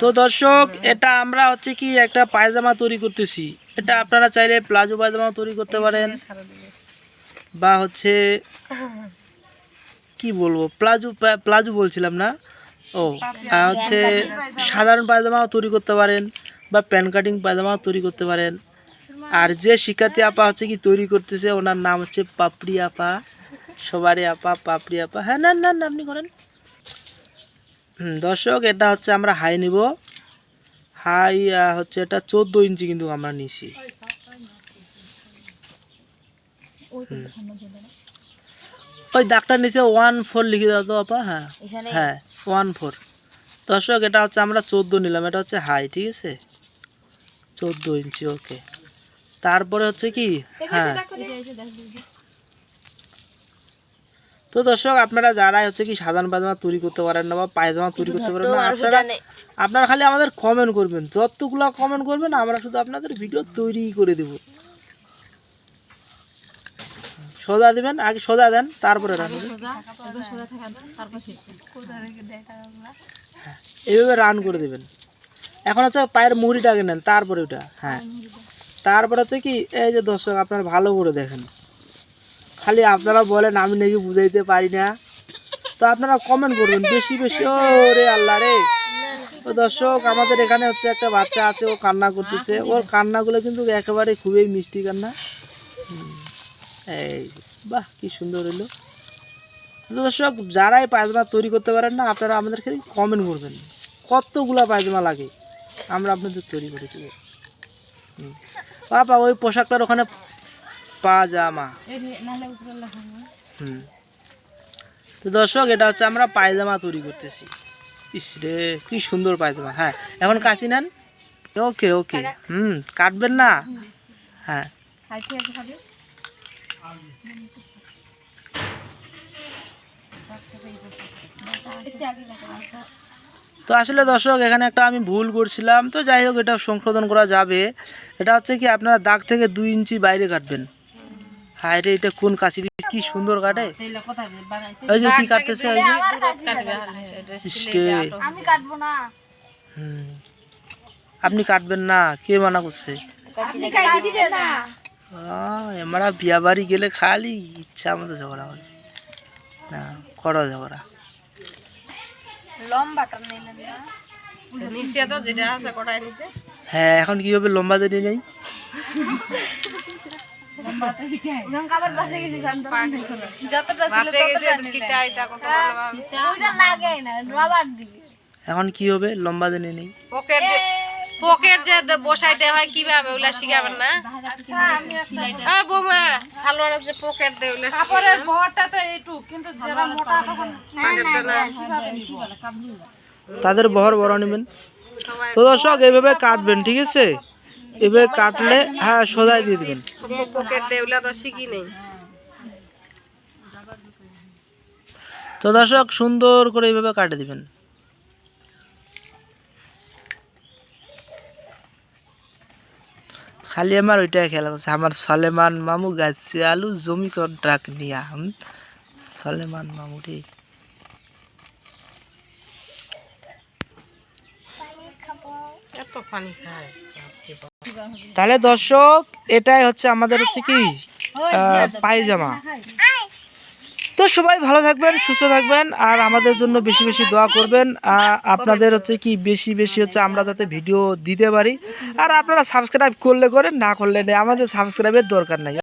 তো দর্শক, এটা আমরা হচ্ছে কি একটা পায়জামা তৈরি করতেছি। এটা আপনারা চাইলে প্লাজো পায়জামা তৈরি করতে পারেন। বা হচ্ছে, কি বলব, প্লাজো প্লাজো বলছিলাম না? ও হচ্ছে সাধারণ পায়জামাও তৈরি করতে পারেন বা প্যান্ট কাটিং পায়জামাও তৈরি করতে পারেন। আর যে শিক্ষার্থী আপা হচ্ছে কি তৈরি করতেছে, ওনার নাম হচ্ছে পাপড়ি আপা। সবারই আপা পাপড়ি আপা। হ্যাঁ না না আপনি করেন। দর্শক এটা হচ্ছে আমরা হাই নিব। হাই হচ্ছে এটা চোদ্দ ইঞ্চি কিন্তু আমরা নিছি। হুম। ওই দাগটার নিচে ওয়ান ফোর লিখে দাও তো আপা হ্যাঁ। হ্যাঁ ওয়ান ফোর। দর্শক এটা হচ্ছে আমরা চোদ্দ নিলাম এটা হচ্ছে হাই ঠিক আছে? চোদ্দ ইঞ্চি ওকে। তারপরে হচ্ছে কি? হ্যাঁ। তো দর্শক আপনারা যারা হচ্ছে কি সাধারণ পায়জামা তৈরি করতে পারেন না বা পায়জামা তৈরি করতে পারেন না আপনারা আপনারা খালি আমাদের কমেন্ট করবেন। যতগুলো কমেন্ট করবেন আমরা শুধু আপনাদের ভিডিও তৈরি করে দেব। সোজা দিবেন আগে সোজা দেন তারপরে রান এইভাবে রান করে দেবেন। এখন হচ্ছে পায়ের মুড়িটা আগে নেন তারপরে ওটা হ্যাঁ। তারপরে হচ্ছে কি এই যে দর্শক আপনারা ভালো করে দেখেন। খালি আপনারা বলেন, আমি নাকি বুঝাইতে পারি না। তো আপনারা কমেন্ট করবেন বেশি বেশি ও রে আল্লাহ রে। তো দর্শক, আমাদের এখানে হচ্ছে একটা বাচ্চা আছে, ও কান্না করতেছে। ওর কান্নাগুলো কিন্তু একেবারে খুবই মিষ্টি কান্না। এই বাহ, কি সুন্দর হইল দর্শক, যারাই পায়জামা তৈরি করতে পারেন না, আপনারা আমাদের খালি কমেন্ট করবেন। কতগুলা পায়জামা লাগে? আমরা আপনাদের তৈরি করে দেবো। বাবা, ওই পোশাকটার ওখানে পাজামা। হুম। তো দর্শক এটা হচ্ছে আমরা পায়জামা তৈরি করতেছি। ইস রে কি সুন্দর পায়জামা। হ্যাঁ এখন কাশি নেন। ওকে ওকে। হুম কাটবেন না? হ্যাঁ। তো আসলে দর্শক এখানে একটা আমি ভুল করছিলাম। তো যাই হোক এটা সংশোধন করা যাবে। এটা হচ্ছে কি আপনারা দাগ থেকে দুই ইঞ্চি বাইরে কাটবেন। হায় রে এটা কোন কাশি কি সুন্দর কাটে? ওই যে কি কাটতেছে ওই যে। আমি কাটবো না হুম। আপনি কাটবেন না কে মানা করছে? আমরা বিয়া বাড়ি গেলে খালি ইচ্ছা মতো ঝগড়া হয়। না করো ঝগড়া। হ্যাঁ এখন কি হবে লম্বা দেরি নেই? এখন কি হবে? লম্বা দেরি নেই। পকেট যে পকেট যে বসাইতে হয় কীভাবে ওগুলা শিখাবেন না? আচ্ছা বৌমা সালোয়ারের যে পকেট দেয় ওগুলা কাপড়ের বহরটা তো এইটু কিন্তু যারা মোটা তখন তাদের বহর বড় নেবেন। তো দর্শক এইভাবে কাটবেন ঠিক আছে? এভাবে কাটলে হ্যাঁ সোজাই দিয়ে দিবেন। তো দর্শক সুন্দর করে এইভাবে কাটে দিবেন। খালি আমার ওইটাই খেলা করছে আমার সলেমান মামু গাছে আলু জমি কন্ট্রাক্ট নিয়া হুম সলেমান মামু রে। এত পানি খায় তাহলে দর্শক এটাই হচ্ছে আমাদের হচ্ছে কি আহ, পায়জামা। তো সবাই ভালো থাকবেন সুস্থ থাকবেন আর আমাদের জন্য বেশি বেশি দোয়া করবেন আহ, আপনাদের হচ্ছে কি বেশি বেশি হচ্ছে আমরা যাতে ভিডিও দিতে পারি আর আপনারা সাবস্ক্রাইব করলে করেন না করলে নেই আমাদের সাবস্ক্রাইবের দরকার নাই।